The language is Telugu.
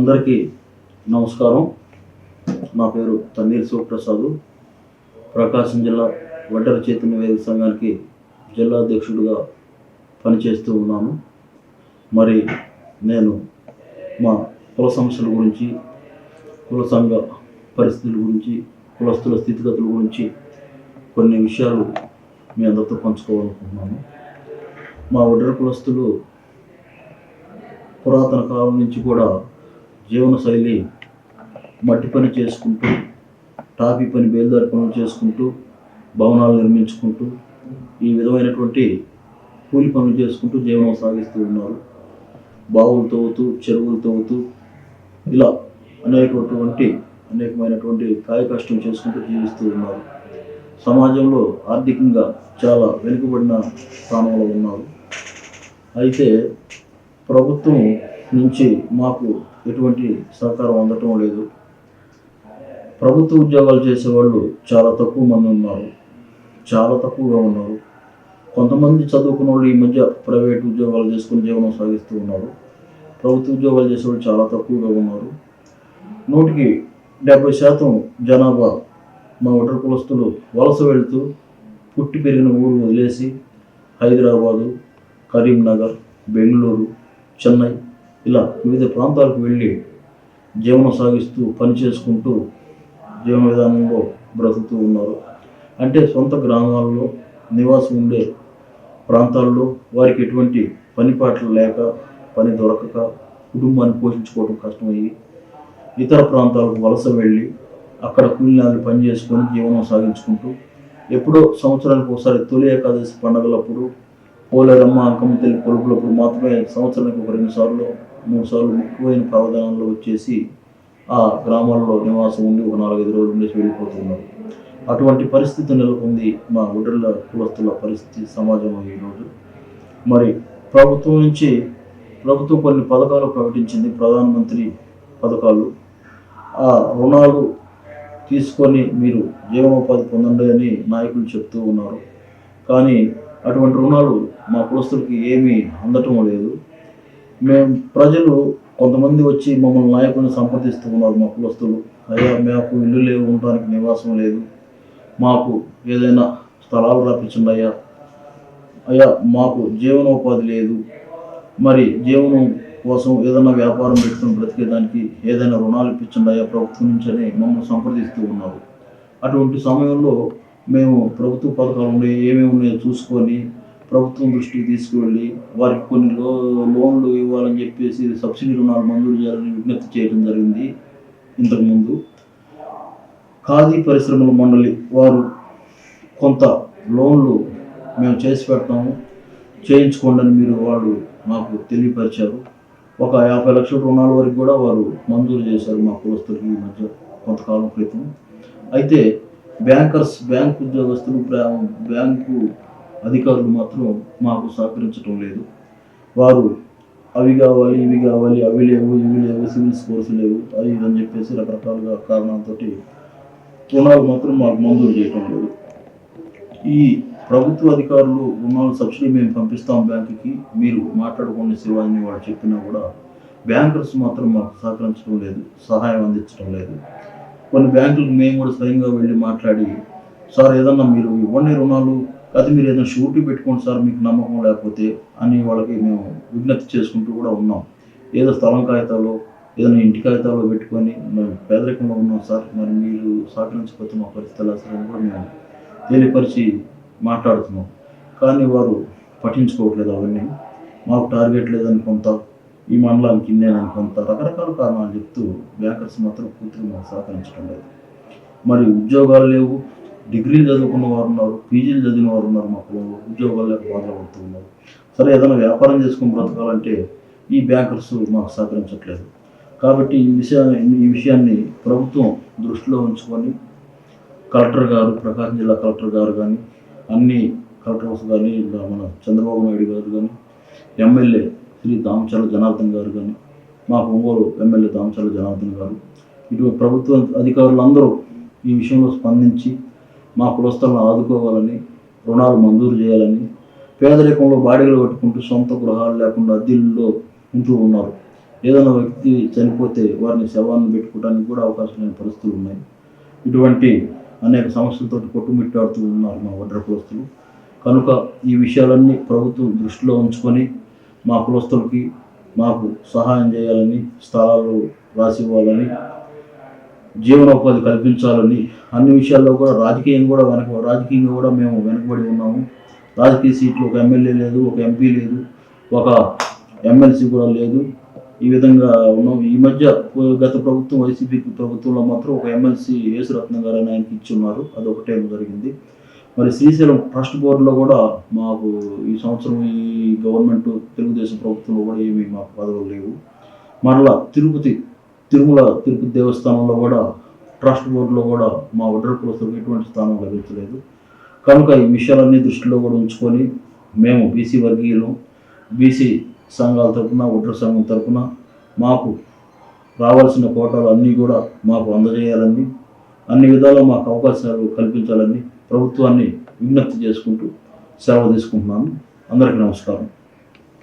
అందరికీ నమస్కారం. నా పేరు తన్నీర్ శివప్రసాద్. ప్రకాశం జిల్లా వడ్డర చైతన్య వేదిక సంఘానికి జిల్లా అధ్యక్షుడిగా పనిచేస్తూ ఉన్నాను. మరి నేను మా కుల సమస్యల గురించి కుల సంఘ పరిస్థితుల గురించి కులస్తుల స్థితిగతుల గురించి కొన్ని విషయాలు మీ అందరితో పంచుకోవాలనుకుంటున్నాను. మా వడ్డర కులస్తులు పురాతన కాలం నుంచి కూడా జీవనశైలి మట్టి పని చేసుకుంటూ టాపీ పని బేల్దారి పనులు చేసుకుంటూ భవనాలు నిర్మించుకుంటూ ఈ విధమైనటువంటి కూలి పనులు చేసుకుంటూ జీవనం సాగిస్తూ ఉన్నారు. బావులు తవ్వుతూ చెరువులు తవ్వుతూ ఇలా అనేకటువంటి అనేకమైనటువంటి కాయ కష్టం చేసుకుంటూ జీవిస్తూ ఉన్నారు. సమాజంలో ఆర్థికంగా చాలా వెనుకబడిన స్థానంలో ఉన్నారు. అయితే ప్రభుత్వం నుంచి మాకు ఎటువంటి సహకారం అందటం లేదు. ప్రభుత్వ ఉద్యోగాలు చేసేవాళ్ళు చాలా తక్కువ మంది ఉన్నారు. చాలా తక్కువగా ఉన్నారు. కొంతమంది చదువుకున్న వాళ్ళు ఈ మధ్య ప్రైవేట్ ఉద్యోగాలు చేసుకుని జీవనం సాగిస్తూ ఉన్నారు. ప్రభుత్వ ఉద్యోగాలు చేసేవాళ్ళు చాలా తక్కువగా ఉన్నారు. నూటికి డెబ్బై శాతం జనాభా మా ఒటర్ కులస్తులు వలస వెళుతూ పుట్టి పెరిగిన ఊరు వదిలేసి హైదరాబాదు కరీంనగర్ బెంగళూరు చెన్నై ఇలా వివిధ ప్రాంతాలకు వెళ్ళి జీవనం సాగిస్తూ పని చేసుకుంటూ జీవన విధానంలో బ్రతుకుతూ ఉన్నారు. అంటే సొంత గ్రామాల్లో నివాసం ఉండే ప్రాంతాల్లో వారికి ఎటువంటి పని పాటలు లేక పని దొరకక కుటుంబాన్ని పోషించుకోవడం కష్టమయ్యి ఇతర ప్రాంతాలకు వలస వెళ్ళి అక్కడ కూలినాలు పని చేసుకొని జీవనం సాగించుకుంటూ ఎప్పుడో సంవత్సరానికి ఒకసారి తొలి ఏకాదశి పండగలప్పుడు పోలేరమ్మ అంకమ్మ తల్లి కొలుపులప్పుడు మాత్రమే సంవత్సరానికి ఒక రెండు సార్లు మూడు సార్లు ముక్కుపోయిన ప్రావధానంలో వచ్చేసి ఆ గ్రామాల్లో నివాసం ఉండి ఒక నాలుగైదు రోజులు ఉండేసి వెళ్ళిపోతున్నారు. అటువంటి పరిస్థితి నెలకొంది మా ఒడ్రల కులస్తుల పరిస్థితి సమాజం ఈరోజు మరి ప్రభుత్వం నుంచి ప్రభుత్వం కొన్ని పథకాలు ప్రకటించింది ప్రధానమంత్రి పథకాలు. ఆ రుణాలు తీసుకొని మీరు జీవనోపాధి పొందండి అని నాయకులు చెప్తూ ఉన్నారు. కానీ అటువంటి రుణాలు మా కులస్తులకి ఏమీ అందటం లేదు. మేము ప్రజలు కొంతమంది వచ్చి మమ్మల్ని నాయకులను సంప్రదిస్తూ ఉన్నారు మా కులస్తులు. అయ్యా మాకు ఇల్లు లేవు ఉండడానికి నివాసం లేదు. మాకు ఏదైనా స్థలాలు రాపించండి అయ్యా. అయ్యా మాకు జీవనోపాధి లేదు. మరి జీవనం కోసం ఏదైనా వ్యాపారం పెట్టుకుని బ్రతికేదానికి ఏదైనా రుణాలు ఇప్పించండి అయ్యా ప్రభుత్వం నుంచి అని మమ్మల్ని సంప్రదిస్తూ ఉన్నారు. అటువంటి సమయంలో మేము ప్రభుత్వ పథకాలు ఉన్నాయి ఏమేమి ఉన్నాయో చూసుకొని ప్రభుత్వం దృష్టికి తీసుకువెళ్ళి వారికి కొన్ని లో లోన్లు ఇవ్వాలని చెప్పేసి సబ్సిడీ రుణాలు మంజూరు చేయాలని విజ్ఞప్తి చేయడం జరిగింది ఇంతకుముందు. ఖాదీ పరిశ్రమల మండలి వారు కొంత లోన్లు మేము చేసి పెడతాము చేయించుకోండి అని మీరు వాళ్ళు మాకు తెలియపరిచారు. ఒక యాభై లక్షల రుణాల వరకు కూడా వారు మంజూరు చేశారు మా కులస్తులకి ఈ మధ్య కొంతకాలం క్రితం. అయితే బ్యాంకర్స్ బ్యాంక్ ఉద్యోగస్తులు బ్యాంకు అధికారులు మాత్రం మాకు సహకరించడం లేదు. వారు అవి కావాలి ఇవి కావాలి అవి లేవు ఇవి లేవు సివిల్ స్కోర్స్ లేవు అది అని చెప్పేసి రకరకాలుగా కారణాలతో రుణాలు మాత్రం మాకు మంజూరు చేయటం లేదు. ఈ ప్రభుత్వ అధికారులు రుణాలు సబ్సిడీ మేము పంపిస్తాం బ్యాంకుకి మీరు మాట్లాడుకునే శివాజీని వాడు చెప్పినా కూడా బ్యాంకర్స్ మాత్రం మాకు సహకరించడం లేదు సహాయం అందించడం లేదు. కొన్ని బ్యాంకులకు మేము కూడా స్వయంగా వెళ్ళి మాట్లాడి సార్ ఏదన్నా మీరు ఇవ్వండి రుణాలు అది మీరు ఏదైనా షూరిటీ పెట్టుకోండి సార్ మీకు నమ్మకం లేకపోతే అని వాళ్ళకి మేము విజ్ఞప్తి చేసుకుంటూ కూడా ఉన్నాం. ఏదో స్థలం కాగితాలు ఏదైనా ఇంటి కాగితాలు పెట్టుకొని మేము పేదరికంలో ఉన్నాం సార్. మరి మీరు సహకరించకపోతే మా పరిస్థితి ఎలా సార్ అని కూడా మేము తెలియపరిచి మాట్లాడుతున్నాం. కానీ వారు పఠించుకోవట్లేదు అవన్నీ మాకు టార్గెట్ లేదని కొంత ఈ మండలానికి ఇన్నేనని కొంత రకరకాల కారణాలు చెప్తూ బ్యాంకర్స్ మాత్రం పూర్తిగా మాకు సహకరించడం లేదు. మరి ఉద్యోగాలు లేవు డిగ్రీలు చదువుకున్న వారు ఉన్నారు పీజీలు చదివిన వారు ఉన్నారు మాకు ఉద్యోగాలు లేక బాధపడుతూ ఉన్నారు సరే ఏదైనా వ్యాపారం చేసుకుని బ్రతకాలంటే ఈ బ్యాంకర్స్ మాకు సహకరించట్లేదు. కాబట్టి ఈ విషయాన్ని ఈ విషయాన్ని ప్రభుత్వం దృష్టిలో ఉంచుకొని కలెక్టర్ గారు ప్రకాశం జిల్లా కలెక్టర్ గారు కానీ అన్ని కలెక్టర్స్ కానీ ఇలా మన చంద్రబాబు నాయుడు గారు కానీ ఎమ్మెల్యే శ్రీ దామచర్ల జనార్దన్ గారు కానీ మా ఒంగోలు ఎమ్మెల్యే దామచర్ల జనార్దన్ గారు ఇటు ప్రభుత్వ అధికారులందరూ ఈ విషయంలో స్పందించి మా కులస్థలను ఆదుకోవాలని రుణాలు మంజూరు చేయాలని పేదరికంలో బాడీలు కట్టుకుంటూ సొంత గృహాలు లేకుండా అద్దెల్లో ఉంటూ ఉన్నారు. ఏదైనా వ్యక్తి చనిపోతే వారిని శవాన్ని పెట్టుకోవడానికి కూడా అవకాశం లేని పరిస్థితులు ఉన్నాయి. ఇటువంటి అనేక సమస్యలతో కొట్టుమిట్టాడుతూ ఉన్నారు మా వడ్ర కులస్తులు. కనుక ఈ విషయాలన్నీ ప్రభుత్వం దృష్టిలో ఉంచుకొని మా కులస్తులకి మాకు సహాయం చేయాలని స్థలాలు రాసి ఇవ్వాలని జీవనోపాధి కల్పించాలని అన్ని విషయాల్లో కూడా రాజకీయం కూడా వెనక రాజకీయంగా కూడా మేము వెనకబడి ఉన్నాము. రాజకీయ సీట్లు ఒక ఎమ్మెల్యే లేదు ఒక ఎంపీ లేదు ఒక ఎమ్మెల్సీ కూడా లేదు. ఈ విధంగా ఉన్నాం. ఈ మధ్య గత ప్రభుత్వం వైసీపీ ప్రభుత్వంలో మాత్రం ఒక ఎమ్మెల్సీ యేసురత్నం గారు అని ఆయనకి ఇచ్చి ఉన్నారు అది ఒకటే జరిగింది. మరి శ్రీశైలం ట్రస్ట్ బోర్డులో కూడా మాకు ఈ సంవత్సరం ఈ గవర్నమెంట్ తెలుగుదేశం ప్రభుత్వంలో కూడా ఏమీ మాకు పదవులు లేవు. మరలా తిరుపతి తిరుమల తిరుపతి దేవస్థానంలో కూడా ట్రస్ట్ బోర్డులో కూడా మా ఒడ్ర కులస్తులకు ఎటువంటి స్థానం లభించలేదు. కనుక ఈ విషయాలన్నీ దృష్టిలో కూడా ఉంచుకొని మేము బీసీ వర్గీయులు బీసీ సంఘాల తరపున ఒడ్ర సంఘం తరఫున మాకు రావాల్సిన కోటాలు అన్నీ కూడా మాకు అందజేయాలని అన్ని విధాలా మాకు అవకాశాలు కల్పించాలని ప్రభుత్వాన్ని విజ్ఞప్తి చేసుకుంటూ సెలవు తీసుకుంటున్నాను. అందరికీ నమస్కారం.